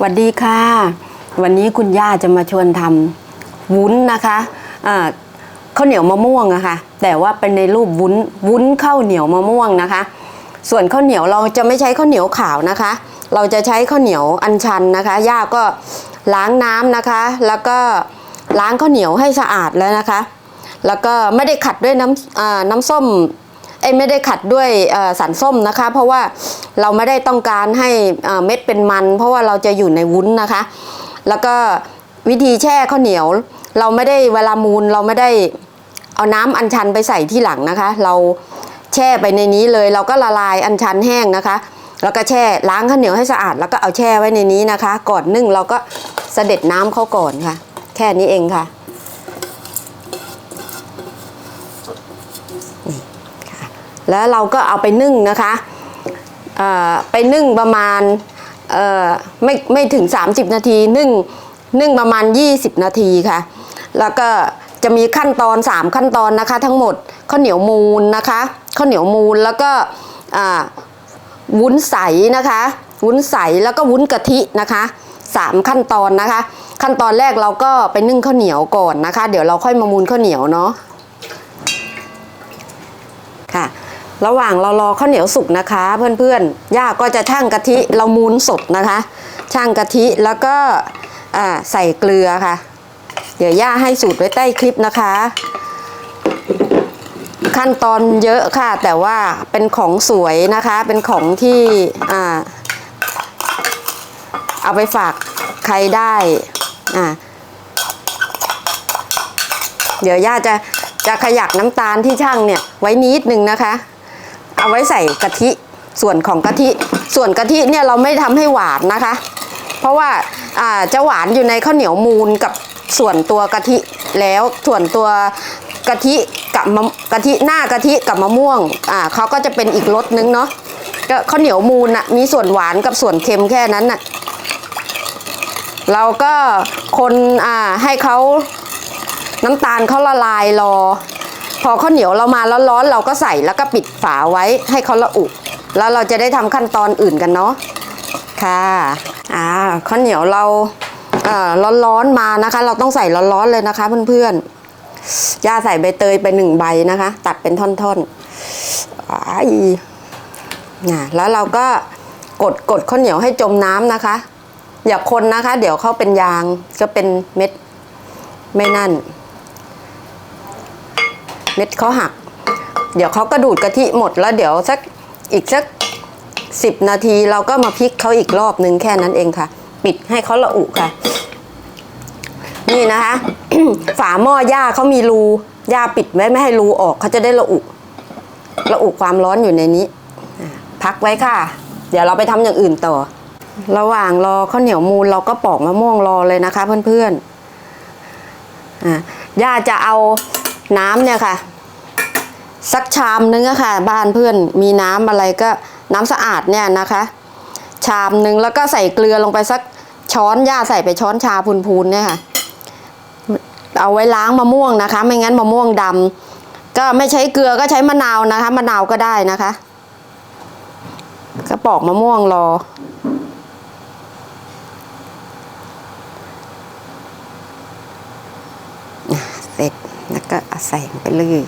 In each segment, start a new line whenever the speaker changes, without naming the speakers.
สวัสดีค่ะ วันนี้คุณย่าจะมาชวนทำวุ้นนะคะอ่าข้าวเหนียวมะม่วงอะค่ะแต่ว่าเป็นในรูปวุ้นวุ้นข้าวเหนียวมะม่วงนะคะ ส่วนข้าวเหนียวเราจะไม่ใช้ข้าวเหนียวขาวนะคะ เราจะใช้ข้าวเหนียวอัญชันนะคะย่าก็ล้างน้ำนะคะ แล้วก็ล้างข้าวเหนียวให้สะอาดแล้วนะคะ แล้วก็ไม่ได้ขัดด้วยน้ำน้ำส้ม อ้ไม่ได้ขัดด้วยสารส้มนะคะ เพราะว่าเราไม่ได้ต้องการให้เม็ดเป็นมัน เพราะว่าเราจะอยู่ในวุ้นนะคะ แล้วก็วิธีแช่ข้าวเหนียว เราไม่ได้เวลามูลเราไม่ได้เอาน้ำอัญชันไปใส่ที่หลังนะคะ เราแช่ไปในนี้เลย เราก็ละลายอัญชันแห้งนะคะ แล้วก็แช่ล้างข้าวเหนียวให้สะอาด แล้วก็เอาแช่ไว้ในนี้นะคะ ก่อนนึ่งเราก็เสด็จน้ำเข้าก่อนค่ะ แค่นี้เองค่ะ แล้วเราก็เอาไปนึ่งนะคะไปนึ่งประมาณไม่ไม่ถึง 30 นาทีนึ่งนึ่งประมาณ 20 นาทีค่ะ แล้วก็จะมีขั้นตอน 3 ขั้นตอนนะคะ ทั้งหมดข้าวเหนียวมูลนะคะข้าวเหนียวมูลแล้วก็วุ้นใสนะคะ วุ้นใสแล้วก็วุ้นกะทินะคะสามขั้นตอนนะคะ ขั้นตอนแรกเราก็ไปนึ่งข้าวเหนียวก่อนนะคะ เดี๋ยวเราค่อยมามูลข้าวเหนียวเนาะค่ะ ระหว่างเรารอข้าวเหนียวสุกนะคะ เพื่อนๆ ย่าก็จะชั่งกะทิเรามูนสดนะคะชั่งกะทิแล้วก็ใส่เกลือค่ะ เดี๋ยวย่าให้สูตรไว้ใต้คลิปนะคะ ขั้นตอนเยอะค่ะ แต่ว่าเป็นของสวยนะคะ เป็นของที่เอาไปฝากใครได้อ่าเดี๋ยวย่าจะจะขยักน้ำตาลที่ช่างเนี่ยไว้นิดนึงนะคะ เอาไว้ใส่กะทิส่วนของกะทิ ส่วนกะทิเนี่ยเราไม่ทำให้หวานนะคะ เพราะว่าอ่าจะหวานอยู่ในข้าวเหนียวมูลกับส่วนตัวกะทิแล้วส่วนตัวกะทิกับกะทิหน้ากะทิกับมะม่วงอ่าเขาก็จะเป็นอีกรสนึงเนาะก็ข้าวเหนียวมูลน่ะมีส่วนหวานกับส่วนเค็มแค่นั้นน่ะเราก็คนอ่าให้เขาน้ำตาลเขาละลายรอ พอข้าวเหนียวเรามาร้อนๆเราก็ใส่แล้วก็ปิดฝาไว้ให้เขาละอุ แล้วเราจะได้ทำขั้นตอนอื่นกันเนาะค่ะอ่าข้าวเหนียวเราเอ่อร้อนๆมานะคะ เราต้องใส่ร้อนๆเลยนะคะ เพื่อนๆย่าใส่ใบเตยไปหนึ่งใบนะคะ ตัดเป็นท่อนๆอ้ายนะแล้วเราก็กดกดข้าวเหนียวให้จมน้ำนะคะ อย่าคนนะคะ เดี๋ยวเขาเป็นยางก็เป็นเม็ดไม่นั่น เม็ดเขาหัก เดี๋ยวเขาก็ดูดกะทิหมดแล้วเดี๋ยวสักอีกสักสิบนาทีเราก็มาพลิกเขาอีกรอบนึงแค่นั้นเองค่ะ ปิดให้เขาละอุค่ะ นี่นะคะ ฝาหม้อย่าเขามีรูย่าปิดไว้ไม่ให้รูออกเขาจะได้ละอุละอุความร้อนอยู่ในนี้พักไว้ค่ะ เดี๋ยวเราไปทำอย่างอื่นต่อ ระหว่างรอข้าวเหนียวมูลเราก็ปอกมะม่วงรอเลยนะคะ เพื่อนๆอะย่าจะเอา น้ำเนี่ยค่ะ สักชามนึงอะค่ะ บ้านเพื่อนมีน้ำอะไรก็น้ำสะอาดเนี่ยนะคะ ชามนึงแล้วก็ใส่เกลือลงไปสักช้อนย่าใส่ไปช้อนชาพูนๆเนี่ยค่ะ เอาไว้ล้างมะม่วงนะคะ ไม่งั้นมะม่วงดำก็ไม่ใช้เกลือก็ใช้มะนาวนะคะ มะนาวก็ได้นะคะก็ปอกมะม่วงรอ เสร็จ แล้วก็ใส่ลงไปเลย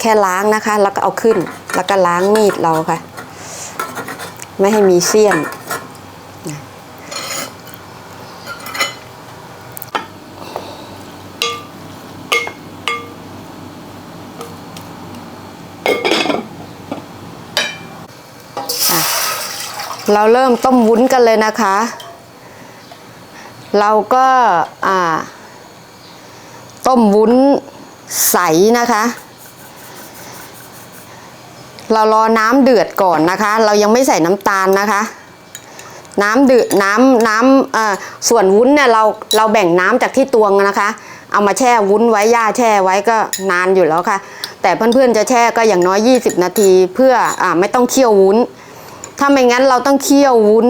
แค่ล้างนะคะ แล้วก็เอาขึ้น แล้วก็ล้างมีดเราค่ะ ไม่ให้มีเสี้ยน เราเริ่มต้มวุ้นกันเลยนะคะ เราก็อ่าต้มวุ้นใสนะคะ เรารอน้ำเดือดก่อนนะคะ เรายังไม่ใส่น้ำตาลนะคะ น้ำเดือดน้ำน้ำเอ่อส่วนวุ้นเนี่ยเราเราแบ่งน้ำจากที่ตวงนะคะ เอามาแช่วุ้นไว้ย่าแช่ไว้ก็นานอยู่แล้วค่ะ แต่เพื่อนๆจะแช่ก็อย่างน้อย 20 นาที เพื่ออ่าไม่ต้องเคี่ยววุ้น ถ้าไม่งั้นเราต้องเคี่ยววุ้น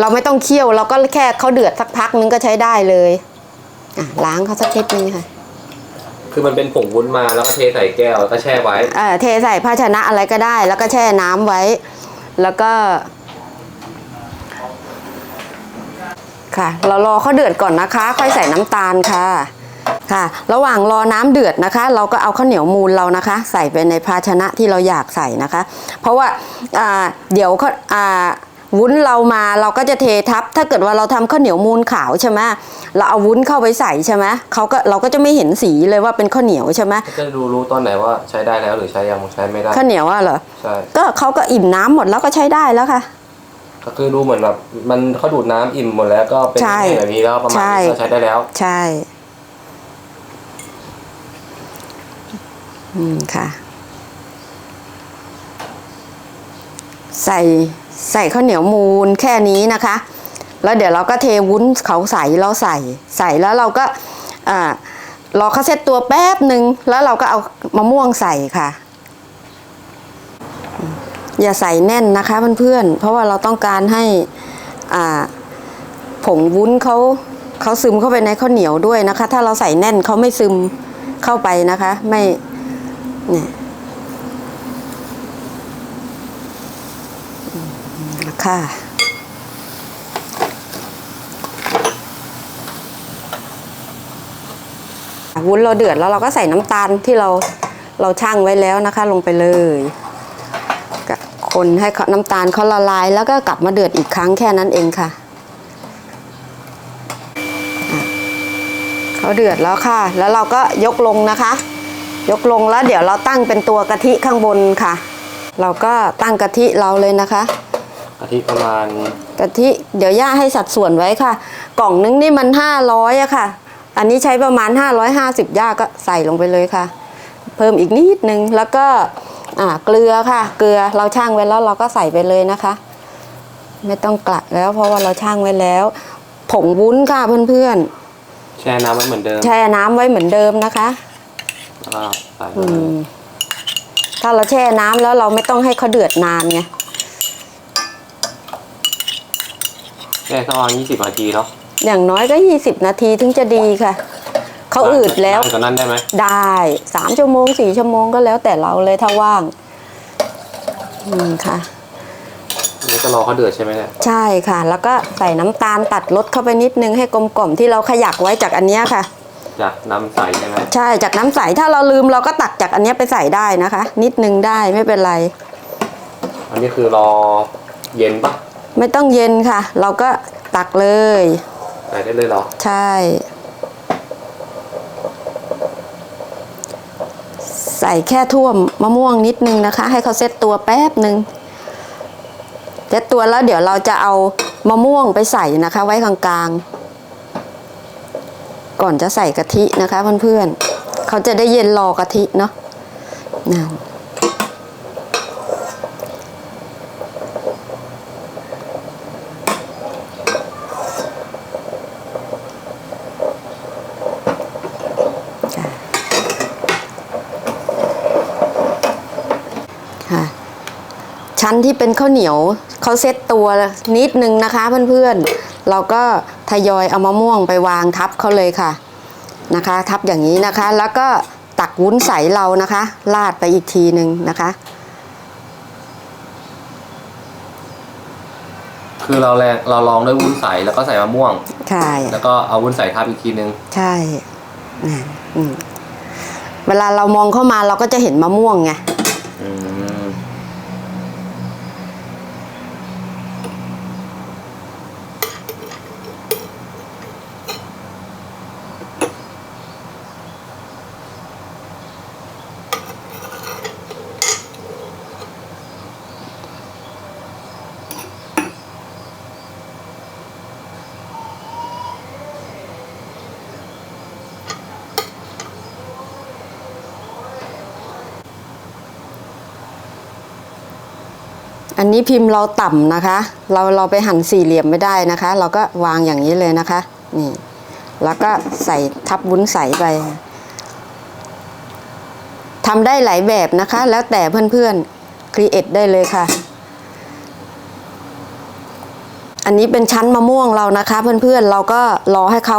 เราไม่ต้องเคี่ยวเราก็แค่เขาเดือดสักพักนึงก็ใช้ได้เลยอะล้างเขาสักนิดนึงค่ะ
คือมันเป็นผงวุ้นมาแล้วก็เทใส่แก้วแล้วก็แช่ไว้
เอ่อเทใส่ภาชนะอะไรก็ได้ แล้วก็แช่น้ำไว้ แล้วก็ ค่ะ เรารอเขาเดือดก่อนนะคะ ค่อยใส่น้ำตาลค่ะ ค่ะ ระหว่างรอน้ำเดือดนะคะ เราก็เอาข้าวเหนียวมูลเรานะคะ ใส่ไปในภาชนะที่เราอยากใส่นะคะ เพราะว่าอ่าเดี๋ยวเขาอ่าวุ้นเรามาเราก็จะเททับ ถ้าเกิดว่าเราทำข้าวเหนียวมูลขาวใช่ไหมเราเอาวุ้นเข้าไปใส่ใช่ไหมเขาก็เราก็จะไม่เห็นสีเลยว่าเป็นข้าวเหนียวใช่ไหม
จะดูรู้ตอนไหนว่าใช้ได้แล้วหรือใช้ยังใช้ไม่ได้
ข้าวเหนียวอะเหรอ
ใช่
ก็เขาก็อิ่มน้ำหมดแล้วก็ใช้ได้แล้วค่ะ
ก็คือดูเหมือนแบบมันเขาดูดน้ำอิ่มหมดแล้วก็เป็น
ใช่
แบบนี้แล้วประมาณ
ใช่
นี้ก็ใช้ได้แล้ว
ใช่ อืมค่ะ ใส่ใส่ข้าวเหนียวมูลแค่นี้นะคะ แล้วเดี๋ยวเราก็เทวุ้นเขาใส่เราใส่ใส่แล้วเราก็อ่ารอเขาเซตตัวแป๊บหนึ่งแล้วเราก็เอามะม่วงใส่ค่ะ อย่าใส่แน่นนะคะเพื่อนๆเพราะว่าเราต้องการให้อ่าผงวุ้นเขาเขาซึมเข้าไปในข้าวเหนียวด้วยนะคะ ถ้าเราใส่แน่นเขาไม่ซึมเข้าไปนะคะ ไม่ เนี่ยอืมค่ะวุ้นเราเดือดแล้วเราก็ใส่น้ำตาลที่เราเราชั่งไว้แล้วนะคะ ลงไปเลยคนให้น้ำตาลเขาละลาย แล้วก็กลับมาเดือดอีกครั้งแค่นั้นเองค่ะเขาเดือดแล้วค่ะ แล้วเราก็ยกลงนะคะ ยกลงแล้วเดี๋ยวเราตั้งเป็นตัวกะทิข้างบนค่ะ เราก็ตั้งกะทิเราเลยนะคะ
อาทิตย์ประมาณ
กะทิเดี๋ยวย่าให้สัดส่วนไว้ค่ะ กล่องนึงนี่มันห้าร้อยอะค่ะ อันนี้ใช้ประมาณ 550ย่าก็ใส่ลงไปเลยค่ะ เพิ่มอีกนิดนึงแล้วก็อ่าเกลือค่ะ เกลือเราช่างไว้แล้วเราก็ใส่ไปเลยนะคะ ไม่ต้องกลัดแล้วเพราะว่าเราช่างไว้แล้ว ผงวุ้นค่ะเพื่อนๆ
แช่น้ำไว้เหมือนเดิม
แช่น้ำไว้เหมือนเดิมนะคะ
แล้วก็ใส่
อืมถ้าเราแช่น้ำแล้วเราไม่ต้องให้เขาเดือดนานไง
แช่สักประมาณยี่สิบนาทีเนาะ
อย่างน้อยก็ 20 นาทีถึงจะดีค่ะเขาอืดแล้ว
นานกว่านั้นได้ไหม
ได้สามชั่วโมงสี่ชั่วโมงก็แล้วแต่เราเลยถ้าว่าง อืมค่ะ
นี่ก็รอเขาเดือดใช่ไหมเนี่ย
ใช่ค่ะ แล้วก็ใส่น้ำตาลตัดรสเข้าไปนิดนึงให้กลมกล่อมที่เราขยักไว้จากอันเนี้ยค่ะ
จากน้ำใสใช่ไหม
ใช่จากน้ำใสถ้าเราลืมเราก็ตักจากอันเนี้ยไปใส่ได้นะคะ นิดนึงได้ไม่เป็นไร
อันนี้คือรอเย็นปะ
ไม่ต้องเย็นค่ะ เราก็ตักเลย
ใส่ได้เลยเหรอ
ใช่ ใส่แค่ท่วมมะม่วงนิดนึงนะคะ ให้เขาเซ็ตตัวแป๊บหนึ่งเซ็ตตัวแล้วเดี๋ยวเราจะเอามะม่วงไปใส่นะคะ ไว้กลางๆ ก่อนจะใส่กะทินะคะเพื่อนๆเขาจะได้เย็นรอกะทิเนาะนั่นค่ะชั้นที่เป็นข้าวเหนียวเขาเซ็ตตัวนิดนึงนะคะเพื่อนๆ เราก็ ทยอยเอามะม่วงไปวางทับเขาเลยค่ะนะคะ ทับอย่างนี้นะคะ แล้วก็ตักวุ้นใสเรานะคะลาดไปอีกทีหนึ่งนะคะ
คือเราแรงเราลองด้วยวุ้นใสแล้วก็ใส่มะม่วง
ใช่
แล้วก็เอาวุ้นใสทับอีกทีนึง
ใช่นั่นอืมเวลาเรามองเข้ามาเราก็จะเห็นมะม่วงไง
อั
นนี้พิมพ์เราต่ำนะคะ เราเราไปหั่นสี่เหลี่ยมไม่ได้นะคะ เราก็วางอย่างนี้เลยนะคะนี่แล้วก็ใส่ทับวุ้นใสไปทำได้หลายแบบนะคะ แล้วแต่เพื่อนๆครีเอทได้เลยค่ะ อันนี้เป็นชั้นมะม่วงเรานะคะ เพื่อนๆเราก็รอให้เขา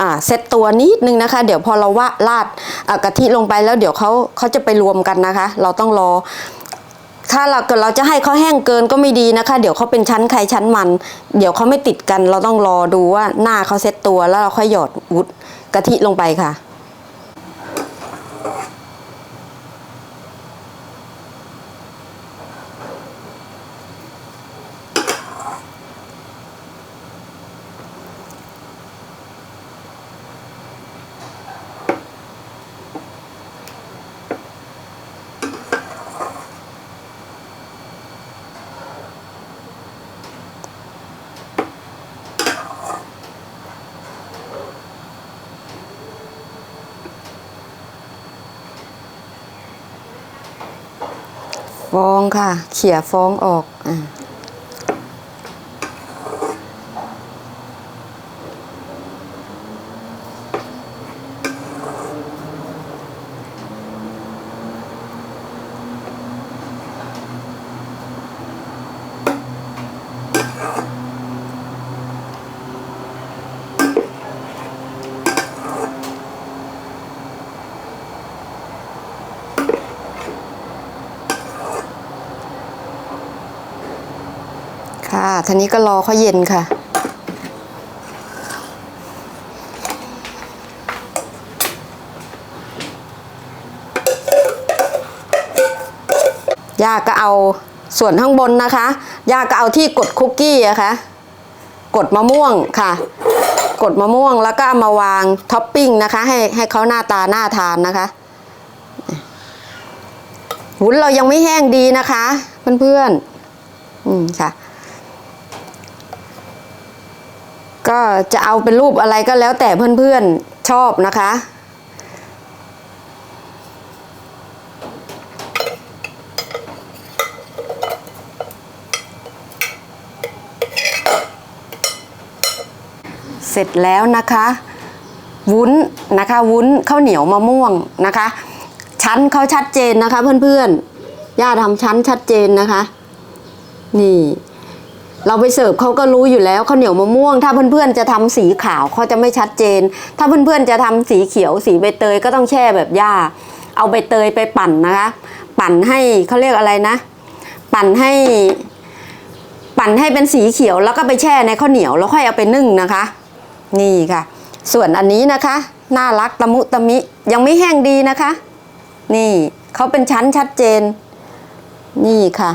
อ่าเซตตัวนิดนึงนะคะ เดี๋ยวพอเราว่าราดกะทิลงไปแล้วเดี๋ยวเขาเขาจะไปรวมกันนะคะ เราต้องรอ ถ้าเราเกิดเราจะให้เขาแห้งเกินก็ไม่ดีนะคะ เดี๋ยวเขาเป็นชั้นใครชั้นมัน เดี๋ยวเขาไม่ติดกัน เราต้องรอดูว่าหน้าเขาเซ็ตตัวแล้วเราค่อยหยอดวุฒกะทิลงไปค่ะ ฟองค่ะ เขี่ยฟองออกอ่า ค่ะทีนี้ก็รอเขาเย็นค่ะ ย่าก็เอาส่วนข้างบนนะคะ ย่าก็เอาที่กดคุกกี้อะคะกดมะม่วงค่ะ กดมะม่วงแล้วก็เอามาวางท็อปปิ้งนะคะ ให้ให้เขาหน้าตาหน่าทานนะคะวุ้นเรายังไม่แห้งดีนะคะ เพื่อนๆ อืมค่ะ ก็จะเอาเป็นรูปอะไรก็แล้วแต่เพื่อนๆชอบนะคะ เสร็จแล้วนะคะ วุ้นนะคะ วุ้นข้าวเหนียวมะม่วงนะคะ ชั้นเขาชัดเจนนะคะเพื่อนๆย่าทำชั้นชัดเจนนะคะ นี่ เราไปเสิร์ฟเขาก็รู้อยู่แล้วข้าวเหนียวมะม่วง ถ้าเพื่อนๆจะทำสีขาวเขาจะไม่ชัดเจน ถ้าเพื่อนๆจะทำสีเขียวสีใบเตยก็ต้องแช่แบบย่า เอาใบเตยไปปั่นนะคะ ปั่นให้เขาเรียกอะไรนะ ปั่นให้ ปั่นให้เป็นสีเขียวแล้วก็ไปแช่ในข้าวเหนียวแล้วค่อยเอาไปนึ่งนะคะ นี่ค่ะ ส่วนอันนี้นะคะ น่ารักตะมุตะมิยังไม่แห้งดีนะคะ นี่เขาเป็นชั้นชัดเจน นี่ค่ะ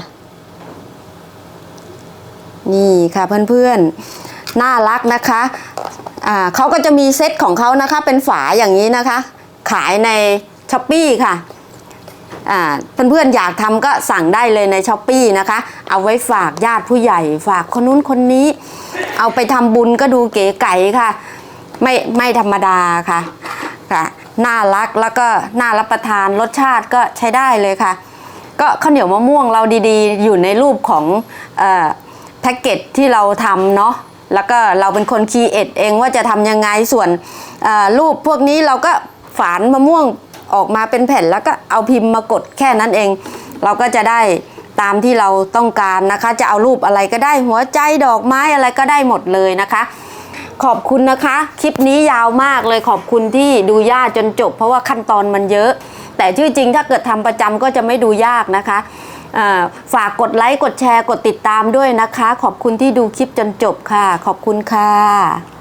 นี่ค่ะเพื่อนๆ น่ารักนะคะอ่าเขาก็จะมีเซตของเขานะคะเป็นฝาอย่างนี้นะคะ ขายในช้อปปี้ค่ะอ่าเพื่อนๆอยากทำก็สั่งได้เลยในช้อปปีนะคะ เอาไว้ฝากญาติผู้ใหญ่ ฝากคนนู้นคนนี้ เอาไปทำบุญก็ดูเก๋ไก๋ค่ะ ไม่ไม่ธรรมดาค่ะค่ะน่ารักแล้วก็น่ารับประทานรสชาติก็ใช้ได้เลยค่ะ ก็ข้าวเหนียวมะม่วงเราดีๆ อยู่ในรูปของอ พ็กเกจที่เราทำเนาะแล้วก็เราเป็นคนคีเอทเองว่าจะทำยังไงส่วนรูปพวกนี้เราก็ฝานมะม่วงออกมาเป็นแผ่นแล้วก็เอาพิมพ์มากดแค่นั้นเอง เราก็จะได้ตามที่เราต้องการนะคะ จะเอารูปอะไรก็ได้หัวใจดอกไม้อะไรก็ได้หมดเลยนะคะ ขอบคุณนะคะ คลิปนี้ยาวมากเลยขอบคุณที่ดูยากจนจบ เพราะว่าขั้นตอนมันเยอะ แต่ชื่อจริงถ้าเกิดทำประจำก็จะไม่ดูยากนะคะ ฝากกดไลค์ กดแชร์ กดติดตามด้วยนะคะ ขอบคุณที่ดูคลิปจนจบค่ะ ขอบคุณค่ะ